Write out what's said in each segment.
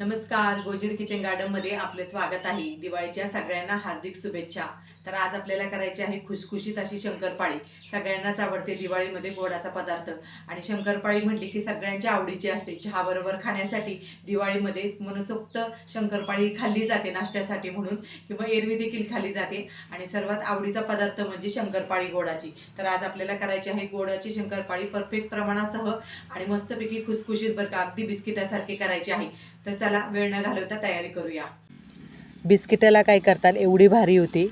नमस्कार गोजीर किचन गार्डनमध्ये आपले स्वागत आहे. दिवाळीच्या सगळ्यांना हार्दिक शुभेच्छा. तर आज आपल्याला करायची आहे खुसखुशीत अशी शंकरपाळी. सगळ्यांनाच आवडते दिवाळीमध्ये गोडाचा पदार्थ. आणि शंकरपाळी म्हटली की सगळ्यांच्या आवडीची असते. चहाबरोबर खाण्यासाठी दिवाळीमध्ये मनसोक्त शंकरपाळी खाल्ली जाते नाश्त्यासाठी म्हणून किंवा एरवी देखील खाल्ली जाते. आणि सर्वात आवडीचा पदार्थ म्हणजे शंकरपाळी गोडाची. तर आज आपल्याला करायची आहे गोडाची शंकरपाळी परफेक्ट प्रमाणासह आणि मस्तपैकी खुसखुशीत बरं का अगदी बिस्किटासारखी करायची आहे. तर चला वेळ न घालवता तयारी करूया. बिस्किटाला काय करतात एवढी भारी होती.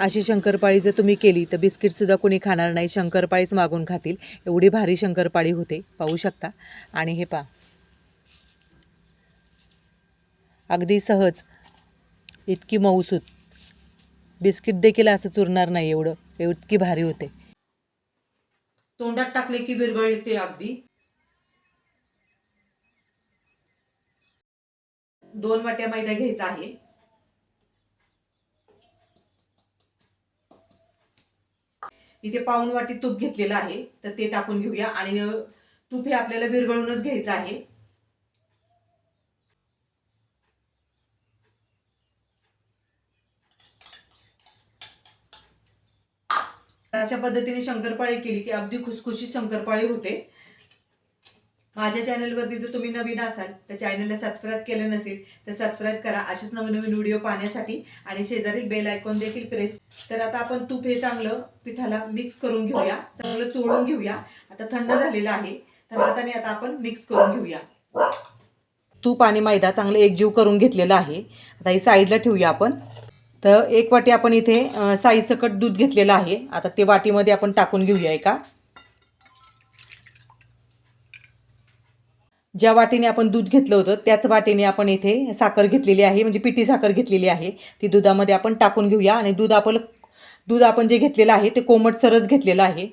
अशी शंकरपाळी जर तुम्ही केली तर बिस्किटसुद्धा कोणी खाणार नाही. शंकरपाळीच मागून खातील. एवढी भारी शंकरपाळी होते. पाहू शकता. आणि हे पा अगदी सहज. इतकी मऊसूत. बिस्किट देखील असं चुरणार नाही एवढं. इतकी भारी होते. तोंडात टाकले की विरघळते अगदी. दोन वाट्या मैदा घ्यायचा आहे. इथे पाऊन वाटी तूप घेतलेलं आहे तर ते टाकून घेऊया. आणि तूप हे आपल्याला विरघळूनच घ्यायचं आहे. अशा पद्धतीने शंकरपाळी केली की अगदी खुसखुशीत शंकरपाळी होते. माझ्या चॅनलवरती जर तुम्ही नवीन असाल तर चॅनलला सबस्क्राईब केलं नसेल तर सबस्क्राईब करा. असेच नवनवीन व्हिडिओ पाहण्यासाठी आणि शेजारी बेल आयकॉन देखील प्रेस तर आता आपण तूप हे चांगलं पिठाला मिक्स करून घेऊया. चांगलं चोळून घेऊया. आता थंड झालेलं आहे. तर हाताने आता आपण मिक्स करून घेऊया. तूप आणि मैदा चांगलं एकजीव करून घेतलेला आहे. आता ही साईडला ठेवूया आपण. तर एक वाटी आपण इथे साईसकट दूध घेतलेलं आहे. आता ते वाटीमध्ये आपण टाकून घेऊया एका. ज्या वाटीने आपण दूध घेतलं होतं त्याच वाटीने आपण इथे साखर घेतलेली आहे म्हणजे पिठी साखर घेतलेली आहे. ती दुधामध्ये आपण टाकून घेऊया आणि दूध आपण दूध आपण जे घेतलेलं आहे ते कोमटसरच घेतलेलं आहे.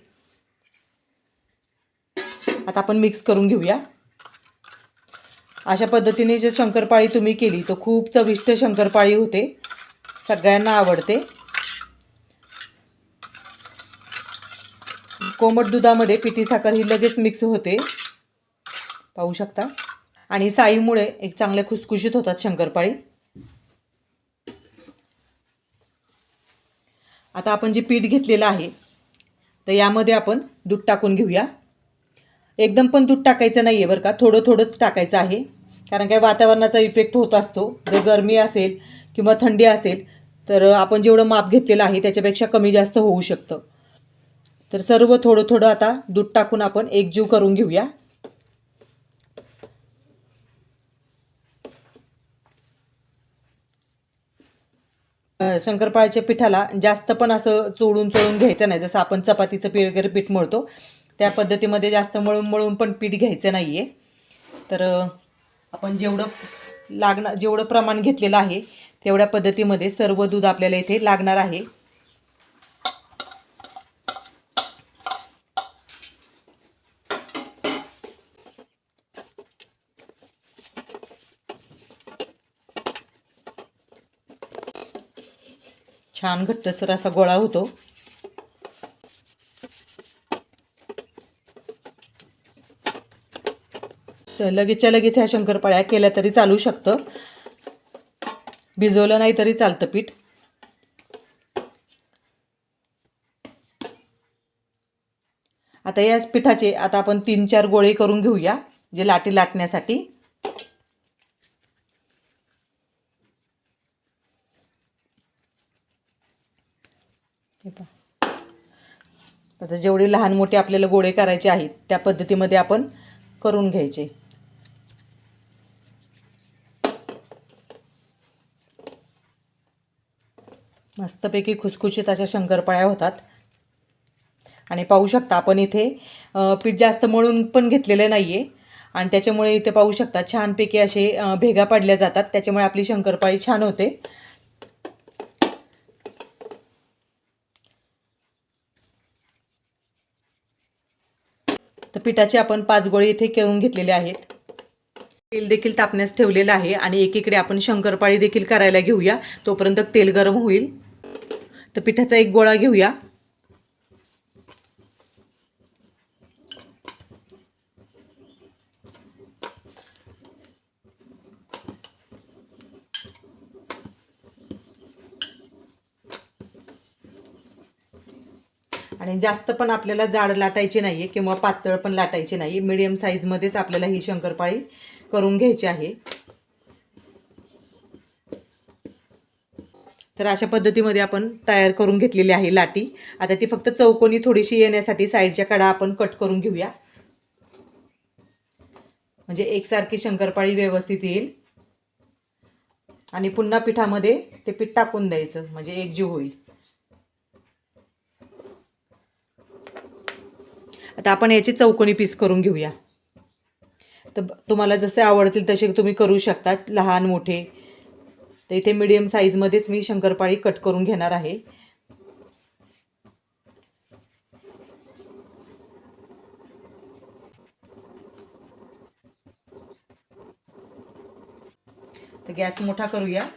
आता आपण मिक्स करून घेऊया. अशा पद्धतीने जे शंकरपाळी तुम्ही केली तर खूप चविष्ट शंकरपाळी होते. सगळ्यांना आवडते. कोमट दुधामध्ये पिठी साखर ही लगेच मिक्स होते. पाहू शकता. आणि साईमुळे एक चांगले खुसखुशीत होतात शंकरपाळी. आता आपण जे पीठ घेतलेलं आहे तर यामध्ये आपण दूध टाकून घेऊया. एकदम पण दूध टाकायचं नाही आहे बरं का थोडं थोडंच टाकायचं आहे. कारण काय वातावरणाचा इफेक्ट होत असतो. जर गरमी असेल किंवा थंडी असेल तर आपण जेवढं माप घेतलेलं आहे त्याच्यापेक्षा कमी जास्त होऊ शकतं. तर सर्व थोडं थोडं आता दूध टाकून आपण एकजीव करून घेऊया. शंकरपाळ्याच्या पिठाला जास्त पण असं चोळून चोळून घ्यायचं नाही. जसं आपण चपातीचं पीठ वगैरे पीठ मळतो त्या पद्धतीमध्ये जास्त मळून मळून पण पीठ घ्यायचं नाही आहे तर आपण जेवढं लागणार जेवढं प्रमाण घेतलेलं आहे तेवढ्या पद्धतीमध्ये सर्व दूध आपल्याला इथे लागणार आहे. छान घट्टसर असा गोळा होतो. लगेचच्या लगेच ह्या शंकरपाळ्या केल्या तरी चालू शकतं. भिजवलं नाही तरी चालतं पीठ. आता याच पिठाचे आता आपण तीन चार गोळे करून घेऊया जे लाटी लाटण्यासाठी. आता जेवढे लहान मोठे आपल्याला गोळे करायचे आहेत त्या पद्धतीमध्ये आपण करून घ्यायचे. मस्तपैकी खुसखुशीत अशा शंकरपाळ्या होतात. आणि पाहू शकता आपण इथे पीठ जास्त मळून पण घेतलेलं नाही आहे आणि त्याच्यामुळे इथे पाहू शकता छानपैकी असे भेगा पडल्या जातात. त्याच्यामुळे आपली शंकरपाळी छान होते. तर पिठाचे आपण पाच गोळे इथे करून घेतलेले आहेत. तेल देखील तापण्यास ठेवलेलं आहे आणि एकीकडे आपण शंकरपाळी देखील करायला घेऊया. तोपर्यंत तेल गरम होईल. तर पिठाचा एक गोळा घेऊया. आणि जास्त पण आपल्याला जाड लाटायची नाही आहे किंवा पातळ पण लाटायची नाही मिडियम साईजमध्येच आपल्याला ही शंकरपाळी करून घ्यायची आहे. तर अशा पद्धतीमध्ये आपण तयार करून घेतलेली आहे लाटी. आता ती फक्त चौकोनी थोडीशी येण्यासाठी साईडच्या कडा आपण कट करून घेऊया. म्हणजे एकसारखी शंकरपाळी व्यवस्थित येईल. आणि पुन्हा पिठामध्ये ते पीठ टाकून द्यायचं. म्हणजे एकजीव होईल. आता आपण याची चौकोनी पीस करून घेऊया. तर तुम्हाला जसे आवडतील तसे तुम्ही करू शकता लहान मोठे. तर इथे मिडियम साईजमध्येच मी शंकरपाळी कट करून घेणार आहे. तर गॅस मोठा करूया.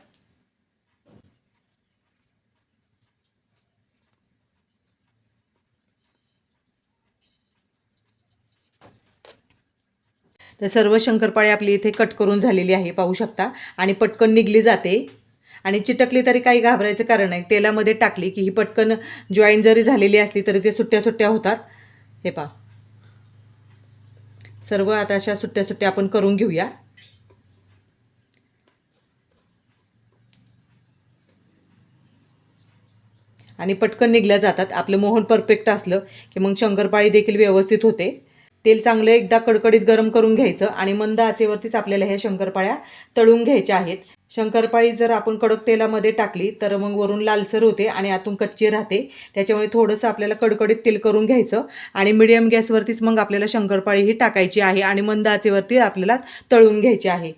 तर सर्व शंकरपाळी आपली इथे कट करून झालेली आहे पाहू शकता. आणि पटकन निघली जाते. आणि चिटकली तरी काही घाबरायचं कारण नाही. तेलामध्ये टाकली की ही पटकन जॉईंट जरी झालेली असली तरी ते सुट्ट्या सुट्ट्या होतात. हे पहा. सर्व आता अशा सुट्ट्या सुट्ट्या आपण करून घेऊया. आणि पटकन निघल्या जातात. आपलं मोहन परफेक्ट असलं की मग शंकरपाळी देखील व्यवस्थित होते. तेल चांगलं एकदा कडकडीत गरम करून घ्यायचं आणि मंद आचेवरतीच आपल्याला ह्या शंकरपाळ्या तळून घ्यायच्या आहेत. शंकरपाळी जर आपण कडक तेलामध्ये टाकली तर मग वरून लालसर होते आणि आतून कच्ची राहते. त्याच्यामुळे थोडंसं आपल्याला कडकडीत तेल करून घ्यायचं आणि मिडियम गॅसवरतीच मग आपल्याला शंकरपाळी ही टाकायची आहे आणि मंद आचेवरती आपल्याला तळून घ्यायची आहे.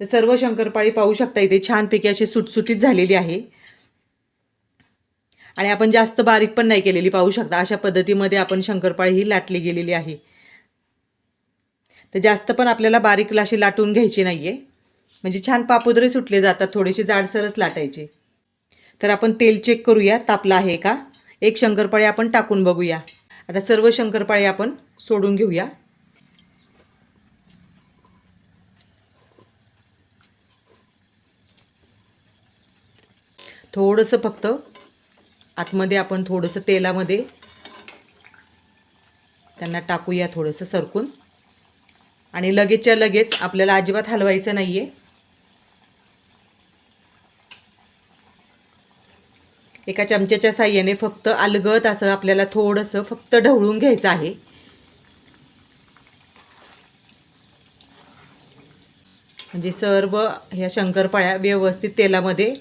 तर सर्व शंकरपाळी पाहू शकता इथे छानपैकी अशी सुटसुटीत झालेली आहे. आणि आपण जास्त बारीक पण नाही केलेली पाहू शकता. अशा पद्धतीमध्ये आपण शंकरपाळी ही लाटली गेलेली आहे. तर जास्त पण आपल्याला बारीक अशी लाटून घ्यायची नाही आहे म्हणजे छान पापुद्रे सुटले जातात थोडेसे जाडसरच लाटायचे. तर आपण तेल चेक करूया तापलं आहे का? एक शंकरपाळी आपण टाकून बघूया. आता सर्व शंकरपाळी आपण सोडून घेऊया. थोडंसं फक्त आतमध्ये आपण थोडंसं तेलामध्ये त्यांना टाकूया थोडंसं सरकून. आणि लगेचच्या लगेच आपल्याला अजिबात हलवायचं नाही आहे एका चमच्याच्या साह्याने फक्त अलगत असं आपल्याला थोडंसं फक्त ढवळून घ्यायचं आहे. म्हणजे सर्व ह्या शंकरपाळ्या व्यवस्थित तेलामध्ये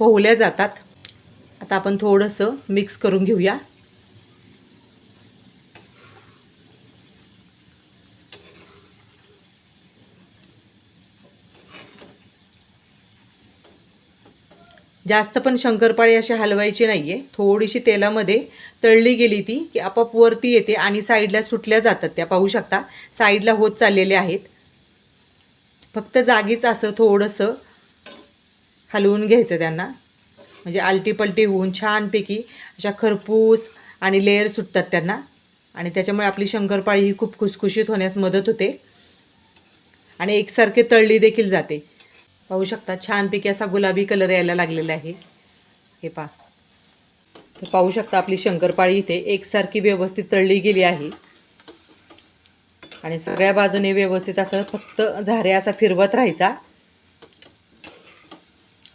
पोहल्या जातात. आता आपण थोडंसं मिक्स करून घेऊया. जास्त पण शंकरपाळी अशी हलवायची नाही आहे थोडीशी तेलामध्ये तळली गेली ती की आपोआप वरती येते आणि साईडला सुटल्या जातात त्या. पाहू शकता साईडला होत चाललेल्या आहेत. फक्त जागीच असं थोडंसं हलवून घ्यायचं त्यांना. म्हणजे आलटीपलटी होऊन छानपैकी अशा खरपूस आणि लेअर सुटतात त्यांना. आणि त्याच्यामुळे आपली शंकरपाळी ही खूप खुसखुशीत होण्यास मदत होते. आणि एकसारखे तळली देखील जाते. पाहू शकता छानपैकी असा गुलाबी कलर यायला लागलेला आहे. हे पहा. तर पाहू शकता आपली शंकरपाळी इथे एकसारखी व्यवस्थित तळली गेली आहे. आणि सगळ्या बाजूने व्यवस्थित असं फक्त झाऱ्या असा फिरवत राहायचा.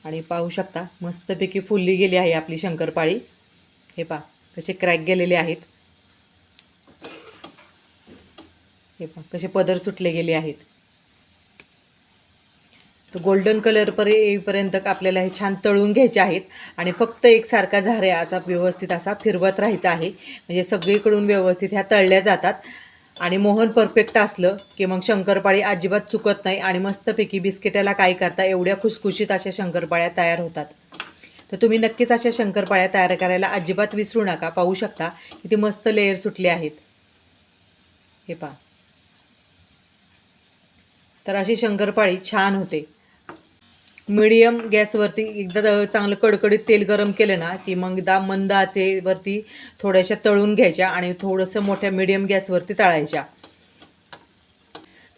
आणि पाहू शकता मस्तपैकी फुलली गेली आहे आपली शंकरपाळी. हे पहा कसे क्रॅक गेलेले आहेत. हे पा कसे पदर सुटले गेले आहेत. तर गोल्डन कलर पर येईपर्यंत आपल्याला हे छान तळून घ्यायचे आहेत. आणि फक्त एकसारखा झाऱ्या असा व्यवस्थित असा फिरवत राहायचा आहे. म्हणजे सगळीकडून व्यवस्थित ह्या तळल्या जातात. आणि मोहन परफेक्ट असलं की मग शंकरपाळी अजिबात चुकत नाही आणि मस्तपैकी बिस्किटाला काय करता एवढ्या खुसखुशीत अशा शंकरपाळ्या तयार होतात. तर तुम्ही नक्कीच अशा शंकरपाळ्या तयार करायला अजिबात विसरू नका. पाहू शकता किती मस्त लेअर सुटले आहेत. हे पहा. तर अशी शंकरपाळी छान होते. मिडियम गॅसवरती एकदा चांगलं कडकडीत तेल गरम केलं ना की मग दा मंद आचेवरती थोड्याशा तळून घ्यायच्या आणि थोडंसं मोठ्या मिडियम गॅसवरती तळायच्या.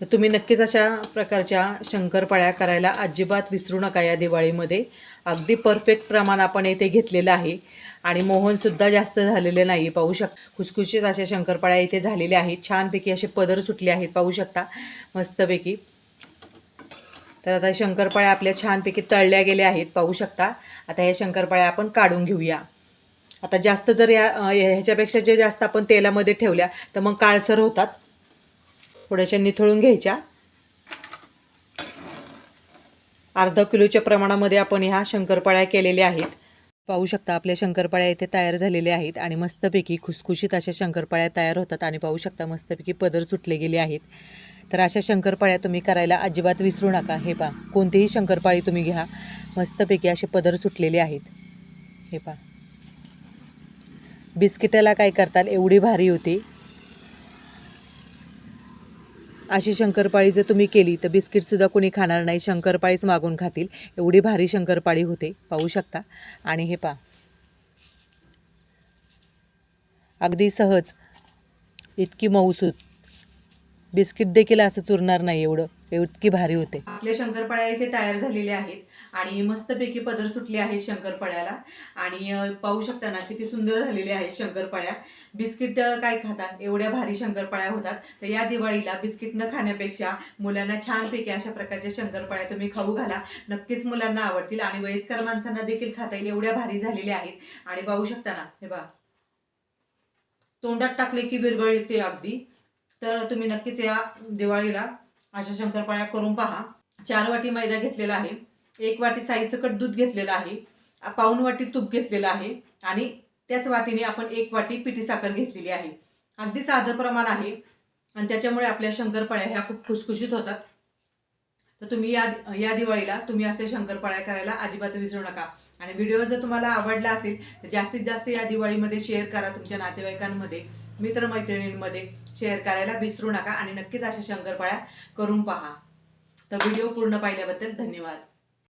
तर तुम्ही नक्कीच अशा प्रकारच्या शंकरपाळ्या करायला अजिबात विसरू नका या दिवाळीमध्ये. अगदी परफेक्ट प्रमाण आपण येथे घेतलेलं आहे आणि मोहनसुद्धा जास्त झालेले नाही पाहू शक खुसखुशीत अशा शंकरपाळ्या इथे झालेल्या आहेत. छानपैकी असे पदर सुटले आहेत पाहू शकता. मस्तपैकी. तर आता शंकरपाळ्या आपल्या छानपैकी तळल्या गेल्या आहेत पाहू शकता. आता या शंकरपाळ्या आपण काढून घेऊया. आता जास्त जर या ह्याच्यापेक्षा जे जास्त आपण तेलामध्ये ठेवल्या तर मग काळसर होतात. थोड्याशा निथळून घ्यायच्या. अर्धा किलोच्या प्रमाणामध्ये आपण ह्या शंकरपाळ्या केलेल्या आहेत. पाहू शकता आपल्या शंकरपाळ्या इथे तयार झालेल्या आहेत आणि मस्तपैकी खुसखुशीत अशा शंकरपाळ्या तयार होतात आणि पाहू शकता मस्तपैकी पदर सुटले गेले आहेत. तर अशा शंकरपाळ्या तुम्ही करायला अजिबात विसरू नका. हे पा कोणतीही शंकरपाळी तुम्ही घ्या. मस्तपैकी असे पदर सुटलेले आहेत. हे पा बिस्किटाला काय करताल? एवढी भारी होती. अशी शंकरपाळी जर तुम्ही केली तर बिस्किटसुद्धा कोणी खाणार नाही. शंकरपाळीच मागून खातील. एवढी भारी शंकरपाळी होते. पाहू शकता. आणि हे पा अगदी सहज. इतकी मऊसूत. बिस्किट देखील असं चुरणार नाही एवढं. इतकी भारी होते. आपले शंकरपाळ्या इथे तयार झालेल्या आहेत. आणि मस्तपैकी पदर सुटले आहेत शंकरपाळ्याला. आणि पाहू शकता ना किती सुंदर झालेले आहेत शंकरपाळ्या. बिस्किट काय खातात? एवढ्या भारी शंकरपाळ्या होतात. तर या दिवाळीला बिस्किट न खाण्यापेक्षा मुलांना छानपैकी अशा प्रकारच्या शंकरपाळ्या तुम्ही खाऊ घाला. नक्कीच मुलांना आवडतील आणि वयस्कर माणसांना देखील खाता येईल. एवढ्या भारी झालेल्या आहेत. आणि पाहू शकता ना हे बा तोंडात टाकले की विरघळले अगदी. तर तुम्ही नक्कीच या दिवाळीला अशा शंकरपाळ्या करून पहा. चार वाटी मैदा घेतलेला आहे. एक वाटी साईसकट दूध घेतलेलं आहे. पाऊन वाटी तूप घेतलेलं आहे. आणि त्याच वाटीने आपण एक वाटी पिठी साखर घेतलेली आहे. अगदी साधं प्रमाण आहे. आणि त्याच्यामुळे आपल्या शंकरपाळ्या ह्या खूप खुसखुशीत होतात. तर तुम्ही या या दिवाळीला तुम्ही असे शंकरपाळ्या करायला अजिबात विसरू नका. आणि व्हिडिओ जर तुम्हाला आवडला असेल तर जास्तीत जास्त या दिवाळीमध्ये शेअर करा तुमच्या नातेवाईकांमध्ये. मित्रमैत्रिणींमध्ये शेअर करायला विसरू नका आणि नक्कीच अशा शंकरपाळ्या करून पहा. तर व्हिडिओ पूर्ण पाहिल्याबद्दल धन्यवाद.